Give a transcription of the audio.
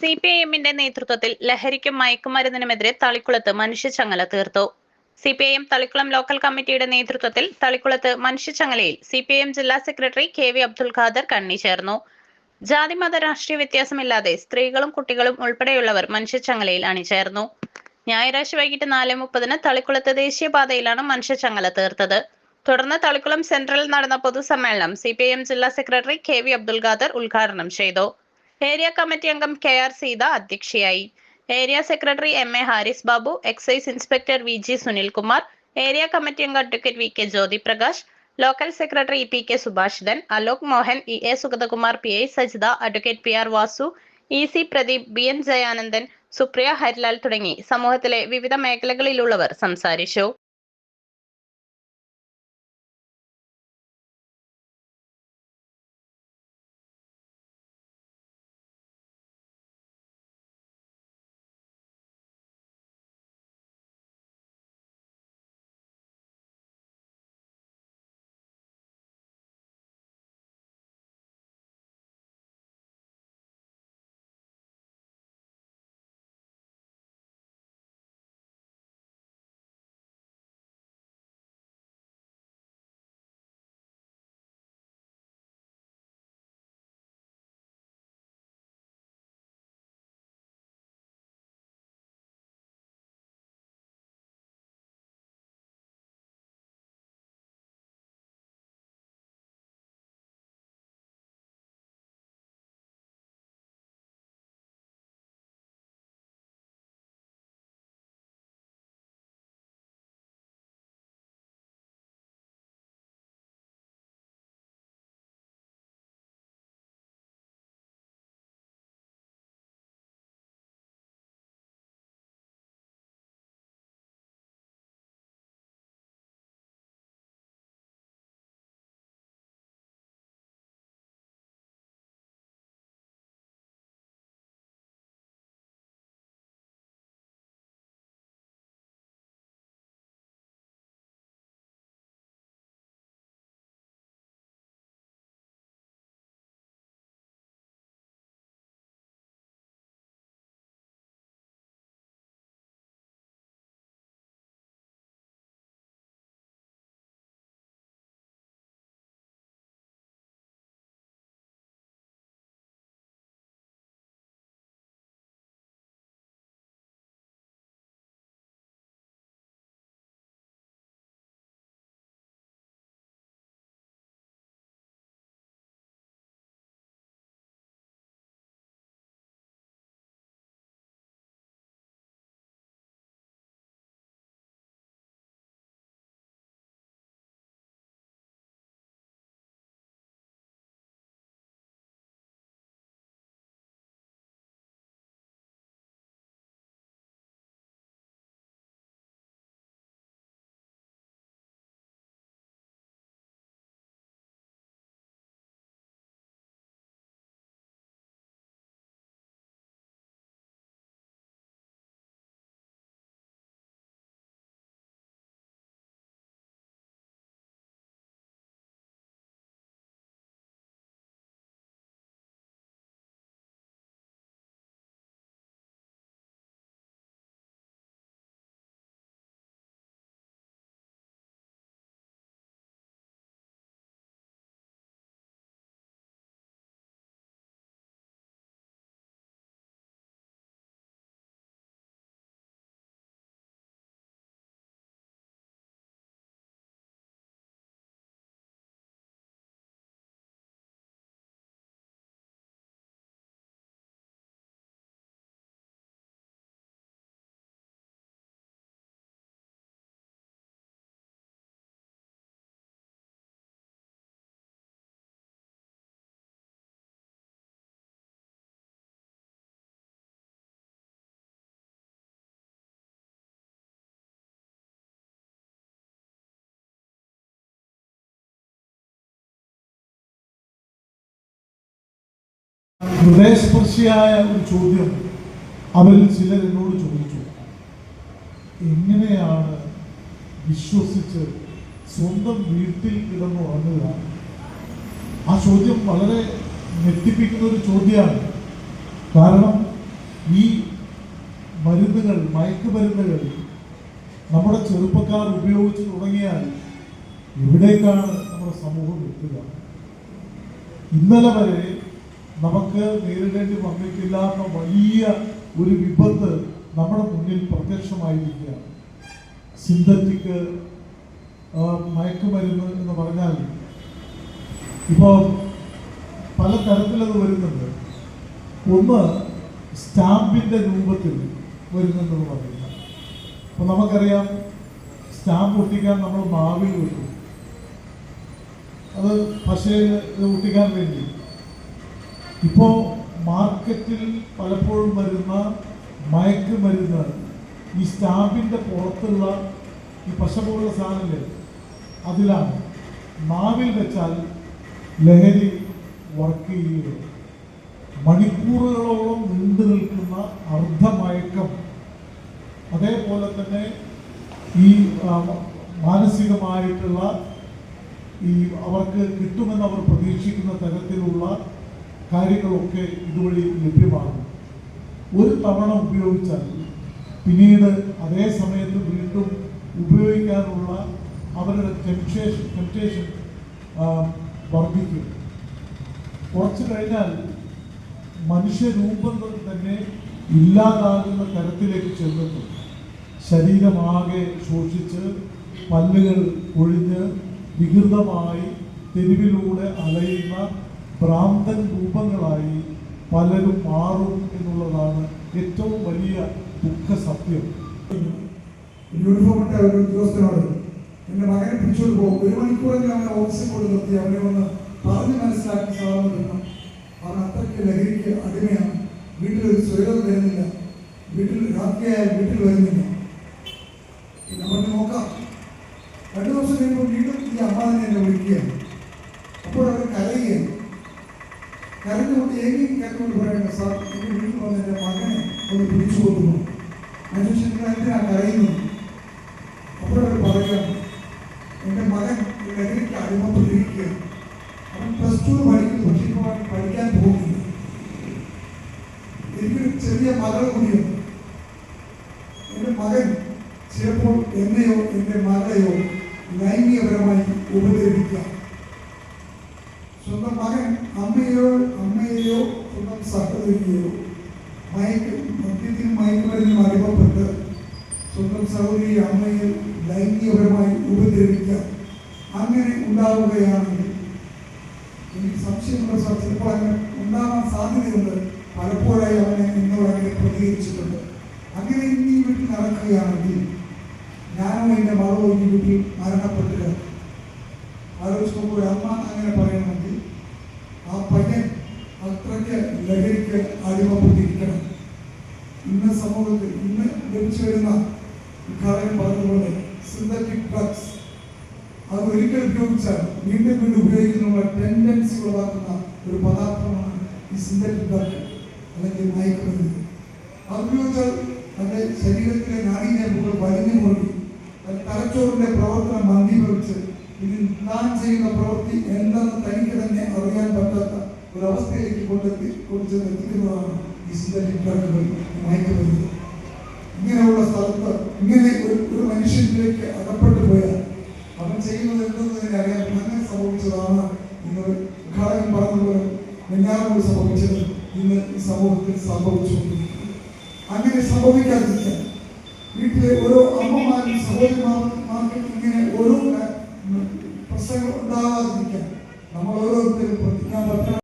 C P I എമ്മിന്റെ നേതൃത്വത്തിൽ ലഹരിക്കും മയക്കുമരുന്നിനുമെതിരെ തളിക്കുളത്ത് മനുഷ്യച്ചങ്ങല തീർത്തു. C P I M Thalikulam local കമ്മിറ്റിയുടെ നേതൃത്വത്തിൽ തളിക്കുളത്ത് മനുഷ്യച്ചങ്ങലയിൽ സി പി ഐ എം ജില്ലാ secretary K V Abdul Khader കണ്ണി ചേർന്നു. ജാതിമത രാഷ്ട്രീയ വ്യത്യാസമില്ലാതെ സ്ത്രീകളും കുട്ടികളും ഉൾപ്പെടെയുള്ളവർ മനുഷ്യച്ചങ്ങലയിൽ അണിചേർന്നു. ഞായറാഴ്ച വൈകിട്ട് നാല് മുപ്പതിന് തളിക്കുളത്ത് ദേശീയപാതയിലാണ് മനുഷ്യച്ചങ്ങല തീർത്തത്. തുടർന്ന് തളിക്കുളം സെൻട്രലിൽ നടന്ന പൊതുസമ്മേളനം സി പി ഐ എം ജില്ലാ secretary K V Abdul Khader ഉദ്ഘാടനം ചെയ്തു. ഏരിയ കമ്മിറ്റി അംഗം കെ ആർ സീത അധ്യക്ഷയായി. Area secretary M A Haris Babu excise inspector V G Sunilkumar area committee അംഗം advocate V K Jyothi Prakash local secretary P K Subhashithan Alok Mohan E A Sugathakumar P I Sajitha advocate P R Vasu E C Pradeep B N Jayanandan Supriya Harilal തുടങ്ങി. സമൂഹത്തിലെ വിവിധ മേഖലകളിലുള്ളവർ സംസാരിച്ചു. ഹൃദയസ്പർശിയായ ഒരു ചോദ്യം അവരിൽ ചിലർ എന്നോട് ചോദിച്ചു. എങ്ങനെയാണ് വിശ്വസിച്ച് സ്വന്തം വീട്ടിൽ കിടന്നു ഉറങ്ങുക? ആ ചോദ്യം വളരെ ഞെട്ടിപ്പിക്കുന്ന ഒരു ചോദ്യമാണ്. കാരണം ഈ മരുന്നുകൾ മയക്കുമരുന്നുകൾ നമ്മുടെ ചെറുപ്പക്കാർ ഉപയോഗിച്ച് തുടങ്ങിയാൽ എവിടേക്കാണ് നമ്മുടെ സമൂഹം എത്തുക. ഇന്നലെ വരെ നമുക്ക് നേരിടേണ്ടി വന്നിട്ടില്ലാത്ത വലിയ ഒരു വിപത്ത് നമ്മുടെ മുന്നിൽ പ്രത്യക്ഷമായിരിക്കുകയാണ് സിന്തറ്റിക് മയക്കുമരുന്ന് എന്ന് പറഞ്ഞാൽ ഇപ്പോൾ പല തരത്തിലത് വരുന്നുണ്ട്. ഒന്ന് സ്റ്റാമ്പിന്റെ രൂപത്തിൽ വരുന്നുണ്ടെന്ന് പറയുന്നത് അപ്പോൾ നമുക്കറിയാം സ്റ്റാമ്പ് ഒട്ടിക്കാൻ നമ്മൾ മാവിൽ വെക്കും. അത് ഇത് ഒട്ടിക്കാൻ വേണ്ടി. ഇപ്പോൾ മാർക്കറ്റിൽ പലപ്പോഴും വരുന്ന മയക്കുമരുന്ന് ഈ സ്റ്റാമ്പിന്റെ പുറത്തുള്ള ഈ പശ പോലുള്ള സാധനങ്ങൾ അതിലാണ്. നാവിൽ വെച്ചാൽ ലഹരി വർക്ക് ചെയ്യുന്നത് മണിക്കൂറുകളോളം നീണ്ടു നിൽക്കുന്ന അർദ്ധമയക്കം. അതേപോലെ തന്നെ ഈ മാനസികമായിട്ടുള്ള ഈ അവർക്ക് കിട്ടുമെന്ന് അവർ പ്രതീക്ഷിക്കുന്ന തരത്തിലുള്ള കാര്യങ്ങളൊക്കെ ഇതുവഴി ലഭ്യമാകും. ഒരു തവണ ഉപയോഗിച്ചാൽ പിന്നീട് അതേ സമയത്ത് വീണ്ടും ഉപയോഗിക്കാനുള്ള അവരുടെ ടെംപ്റ്റേഷൻ ടെംപ്റ്റേഷൻ വർദ്ധിക്കും. കുറച്ച് കഴിഞ്ഞാൽ മനുഷ്യരൂപം തന്നെ ഇല്ലാതാകുന്ന തരത്തിലേക്ക് ചെല്ലുന്നു. ശരീരമാകെ ശോഷിച്ച് പല്ലുകൾ ഒഴിഞ്ഞ് വികൃതമായി തെരുവിലൂടെ അലയുന്ന ഭ്രാന്തൻ രൂപങ്ങളായി പലരും മാറും എന്നുള്ളതാണ് ഏറ്റവും വലിയ ദുഃഖ സത്യം യൂണിഫോം ഇട്ട ഒരു ഉദ്യോഗസ്ഥനോട് എന്റെ മകനെ പിടിച്ചോട്ട് പോകും. ഒരു മണിക്കൂർ മണിക്കൂറെങ്കിലും അവനെ ഓഫീസിൽ കൊണ്ട് നിർത്തി അവനെ ഒന്ന് പറഞ്ഞ് മനസ്സിലാക്കി സാധാരണ അവൻ അത്രയ്ക്ക് ലഹരിക്ക് അടിമയാണ്. വീട്ടിലൊരു സ്വയം വരുന്നില്ല വീട്ടിൽ രാത്രിയായാൽ വീട്ടിൽ വരുന്നില്ല പിന്നെ നമുക്ക് നോക്കാം രണ്ടു ദിവസം കഴിയുമ്പോൾ വീണ്ടും ഈ അമ്മ തന്നെ എന്നെ വിളിക്കുകയാണ് അപ്പോൾ അവർ കരയുകയാണ് കരഞ്ഞുകൊണ്ട് ഏകി കരഞ്ഞുകൊണ്ട് പറയുന്നത് സാർ എന്റെ വീട്ടിൽ വന്ന് എന്റെ മകനെ ഒന്ന് പിടിച്ചു കൊണ്ടുപോകും മനുഷ്യൻ എന്തിനാ കരയുന്നു? അപ്പോൾ അവർ പറയുകയാണ് എന്റെ മകൻ ലഹരിക്ക് അടിമപ്പെട്ടിരിക്കുകയാണ് അവൻ പ്ലസ് ടു പഠിക്കുന്നു. പക്ഷേ ഇപ്പോൾ അവൻ പഠിക്കാൻ പോകുന്നില്ല. എനിക്കൊരു ചെറിയ മകൾ കൂടിയുണ്ട്. എന്റെ മകൻ ചിലപ്പോൾ എന്നെയോ എന്റെ മകളെയോ ലൈംഗികപരമായി ഉപദ്രവിക്കാം സ്വന്തം മകൻ അമ്മയോ അമ്മയെയോ സ്വന്തം സഹോദരിയെയോ മയക്ക് മദ്യത്തിനും മയക്കുമരുന്നും അനുഭവപ്പെട്ട് സ്വന്തം സഹോദരി അമ്മയെ ലൈംഗികപരമായി ഉപദ്രവിക്കാം. അങ്ങനെ ഉണ്ടാവുകയാണെങ്കിൽ എനിക്ക് സംശയമുള്ള ചിലപ്പോൾ അങ്ങനെ ഉണ്ടാകാൻ സാധ്യതയുണ്ട്. പലപ്പോഴായി അവനെ എന്നോട് അങ്ങനെ പ്രതികരിച്ചിട്ടുണ്ട്. അങ്ങനെ ഇനി വീട്ടിൽ നടക്കുകയാണെങ്കിൽ ഞാനോ എന്റെ മകളോ ഈ വീട്ടിൽ മരണപ്പെട്ടില്ല ആലോചിച്ച് നോക്കൂ ഒരു അമ്മ അങ്ങനെ പറയണമെങ്കിൽ ആ പയ്യൻ അത്രയ്ക്ക് ലഹരിക്ക് അടിമപ്പെട്ടിരിക്കണം ഇന്ന് സമൂഹത്തിൽ ഇന്ന് ലഭിച്ചു വരുന്ന ഉദ്ഘാടകൻ പറഞ്ഞതുപോലെ സിന്തറ്റിക് ഡ്രഗ്സ് ഉപയോഗിച്ചാൽ വീണ്ടും വീണ്ടും ഉപയോഗിക്കുന്ന ടെൻഡൻസി ഉളവാക്കുന്ന ഒരു പദാർത്ഥമാണ് ഈ സിന്തറ്റിക് ഡ്രഗ് അല്ലെങ്കിൽ മയക്കുമരുന്ന് അത് ഉപയോഗിച്ചാൽ തന്റെ ശരീരത്തിലെ നാഡീനരമ്പുകൾ വലിഞ്ഞു മുറുകി തന്റെ തലച്ചോറിന്റെ പ്രവർത്തനം മന്ദീഭവിച്ച് ഇതിൽ താൻ ചെയ്യുന്ന പ്രവൃത്തി എന്തെന്ന് തനിക്ക് തന്നെ അറിയാൻ പറ്റാത്ത ഒരു അവസ്ഥയിലേക്ക് കൊണ്ടെത്തി കൊണ്ടുചെന്ന് എത്തിക്കുന്നതാണ് ഈ സിന്തറ്റിക് ഡ്രഗുകൾ മയക്കുമരുന്ന് ഇങ്ങനെയുള്ള സ്ഥലത്ത് ഇങ്ങനെ ഒരു മനുഷ്യനിലേക്ക് അകപ്പെട്ടു അവൻ ചെയ്യുന്നത് എന്തെന്ന് തന്നെ അറിയാൻ അങ്ങനെ സംഭവിച്ചതാണ് ഇന്ന് ഉദ്ഘാടകൻ പറഞ്ഞതുപോലെ എല്ലാവരും സംഭവിച്ചത് ഇന്ന് ഈ സമൂഹത്തിൽ സംഭവിച്ചുകൊണ്ടിരിക്കുന്നു. അങ്ങനെ സംഭവിക്കാതിരിക്കാൻ വീട്ടിലെ ഓരോ അമ്മമാരും സഹോദരിമാർക്കും ഇങ്ങനെ ഓരോ പ്രശ്നങ്ങൾ ഉണ്ടാകാതിരിക്കാൻ നമ്മൾ ഓരോരുത്തരും പ്രതിജ്ഞാബദ്ധ